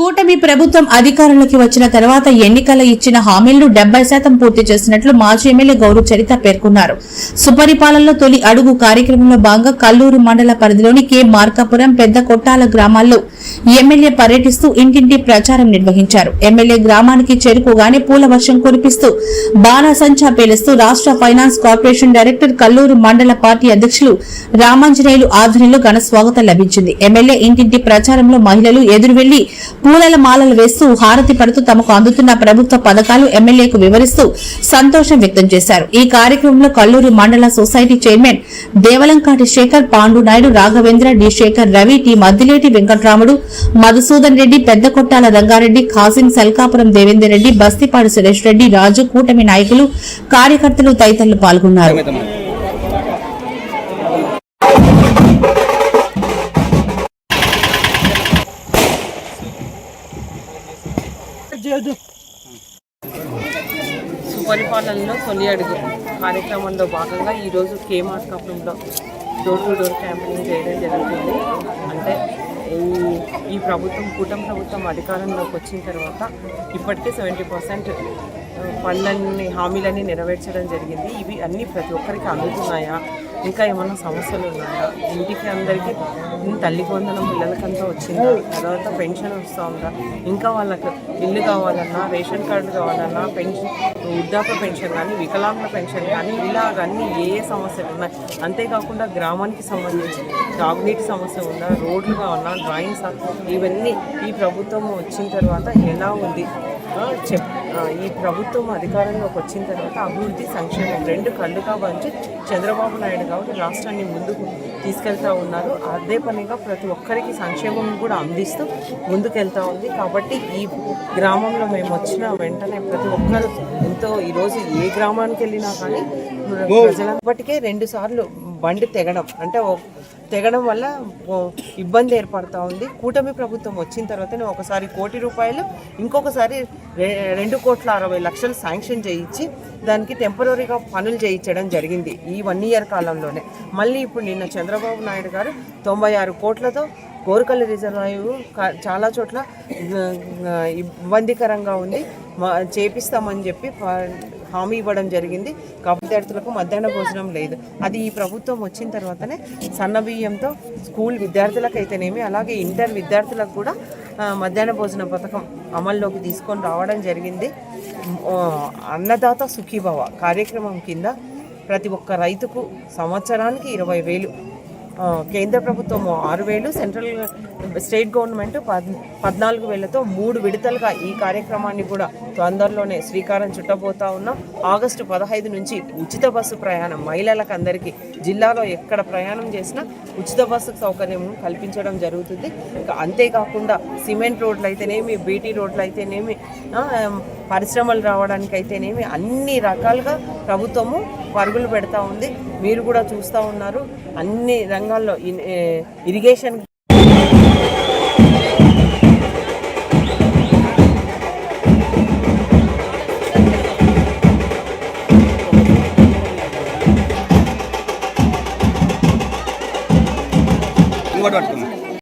కూటమి ప్రభుత్వం అధికారంలోకి వచ్చిన తర్వాత ఎన్నికల ఇచ్చిన హామీలను డెబ్బై శాతం పూర్తి చేసినట్లు మాజీ ఎమ్మెల్యే గౌరవ చరిత పేర్కొన్నారు. సుపరిపాలనలో తొలి అడుగు కార్యక్రమంలో భాగంగా కల్లూరు మండల పరిధిలోని కె. మార్కాపురం పెద్ద కొట్టాల గ్రామాల్లో ఎమ్మెల్యే పర్యటిస్తూ ఇంటింటి ప్రచారం నిర్వహించారు. ఎమ్మెల్యే గ్రామానికి చేరుకోగానే పూల వర్షం కురిపిస్తూ బాణసంచా పేలుస్తూ రాష్ట్ర ఫైనాన్స్ కార్పొరేషన్ డైరెక్టర్ కల్లూరు మండల పార్టీ అధ్యక్షులు రామాంజనేయులు ఆధ్వర్యంలో ఘన స్వాగతం లభించింది. ఎమ్మెల్యే ఇంటింటి ప్రచారంలో మహిళలు ఎదురు వెళ్ళి పూలల మాలలు వేస్తూ హారతి పడుతూ తమకు అందుతున్న ప్రభుత్వ పథకాలు ఎమ్మెల్యేకు వివరిస్తూ సంతోషం వ్యక్తం చేశారు. ఈ కార్యక్రమంలో కల్లూరు మండల society chairman Devalankati Shekhar Pandu Naidu Raghavendra D Shekhar Ravi T Maddileti Venkatramudu Madhusudan Reddy Pedda Kottala Rangareddy Qasim Salkapuram Devender Reddy Bastipadu Suresh Reddy రాజు కూటమి నాయకులు కార్యకర్తలు తదితరులు పాల్గొన్నారు. సుపరిపాలనలో తొలి అడుగు. కార్యక్రమంలో భాగంగా ఈరోజు కేమార్ కప్పంలో డోర్ టు డోర్ క్యాంపెయినింగ్ చేయడం జరుగుతుంది. అంటే ఈ ఈ ప్రభుత్వం కూటమి ప్రభుత్వం అధికారంలోకి వచ్చిన తర్వాత ఇప్పటికే సెవెంటీ పర్సెంట్ పనులన్నీ హామీలన్నీ నెరవేర్చడం జరిగింది. ఇవి అన్నీ ప్రతి ఒక్కరికి అందుతున్నాయా? ఇంకా ఏమైనా సమస్యలు ఉన్నాయా? ఇంటికి అందరికీ తల్లికి వందనం పిల్లలకంతా వచ్చిందా? తర్వాత పెన్షన్ వస్తుందా? ఇంకా వాళ్ళకి ఇల్లు కావాలన్నా రేషన్ కార్డు కావాలన్నా పెన్షన్ వృద్ధాప్య పెన్షన్ కానీ వికలాంగుల పెన్షన్ కానీ ఇలాగన్నీ ఏ ఏ సమస్యలు ఉన్నాయి? అంతేకాకుండా గ్రామానికి సంబంధించి తాగునీటి సమస్య ఉందా? రోడ్లు కావాలన్నా డ్రాయింగ్స్ ఇవన్నీ ఈ ప్రభుత్వం వచ్చిన తర్వాత ఎలా ఉంది? చెప్. ఈ ప్రభుత్వం అధికారంలోకి వచ్చిన తర్వాత అభివృద్ధి సంక్షేమం రెండు కళ్ళుగా వంచి చంద్రబాబు నాయుడు కాబట్టి రాష్ట్రాన్ని ముందుకు తీసుకెళ్తా ఉన్నారు. అదే పనిగా ప్రతి ఒక్కరికి సంక్షేమం కూడా అందిస్తూ ముందుకెళ్తా ఉంది. కాబట్టి ఈ గ్రామంలో మేము వచ్చిన వెంటనే ప్రతి ఒక్కరు ఎంతో ఈరోజు ఏ గ్రామానికి వెళ్ళినా కానీ ప్రజలప్పటికే రెండు సార్లు బండి తెగడం అంటే తెగడం వల్ల ఇబ్బంది ఏర్పడుతూ ఉంది. కూటమి ప్రభుత్వం వచ్చిన తర్వాతనే ఒకసారి కోటి రూపాయలు ఇంకొకసారి రెండు కోట్ల అరవై లక్షలు శాంక్షన్ చేయించి దానికి టెంపరీగా పనులు చేయించడం జరిగింది ఈ వన్ ఇయర్ కాలంలోనే. మళ్ళీ ఇప్పుడు నిన్న చంద్రబాబు నాయుడు గారు తొంభై ఆరు కోట్లతో కోరికల రిజర్వాయు చాలా చోట్ల ఇబ్బందికరంగా ఉంది. మా చేపిస్తామని చెప్పి ప- హామీ ఇవ్వడం జరిగింది. విద్యార్థులకు మధ్యాహ్న భోజనం లేదు. అది ఈ ప్రభుత్వం వచ్చిన తర్వాతనే సన్న బియ్యంతో స్కూల్ విద్యార్థులకైతేనేమి అలాగే ఇంటర్ విద్యార్థులకు కూడా మధ్యాహ్న భోజన పథకం అమల్లోకి తీసుకొని రావడం జరిగింది. అన్నదాత సుఖీభవ కార్యక్రమం కింద ప్రతి ఒక్క రైతుకు సంవత్సరానికి ఇరవై వేలు కేంద్ర ప్రభుత్వం ఆరు వేలు సెంట్రల్ స్టేట్ గవర్నమెంట్ పద్ పద్నాలుగు వేలతో మూడు విడతలుగా ఈ కార్యక్రమాన్ని కూడా తొందరలోనే శ్రీకారం చుట్టబోతా ఉన్నాం. ఆగస్టు పదహైదు నుంచి ఉచిత బస్సు ప్రయాణం మహిళలకు అందరికీ జిల్లాలో ఎక్కడ ప్రయాణం చేసినా ఉచిత బస్సు సౌకర్యం కల్పించడం జరుగుతుంది. ఇంకా అంతేకాకుండా సిమెంట్ రోడ్లు అయితేనేమి బీటీ రోడ్లు అయితేనేమి పరిశ్రమలు రావడానికి అయితేనేమి అన్ని రకాలుగా ప్రభుత్వము పరుగులు పెడతా ఉంది. మీరు కూడా చూస్తూ ఉన్నారు. అన్ని రంగాల్లో ఇరిగేషన్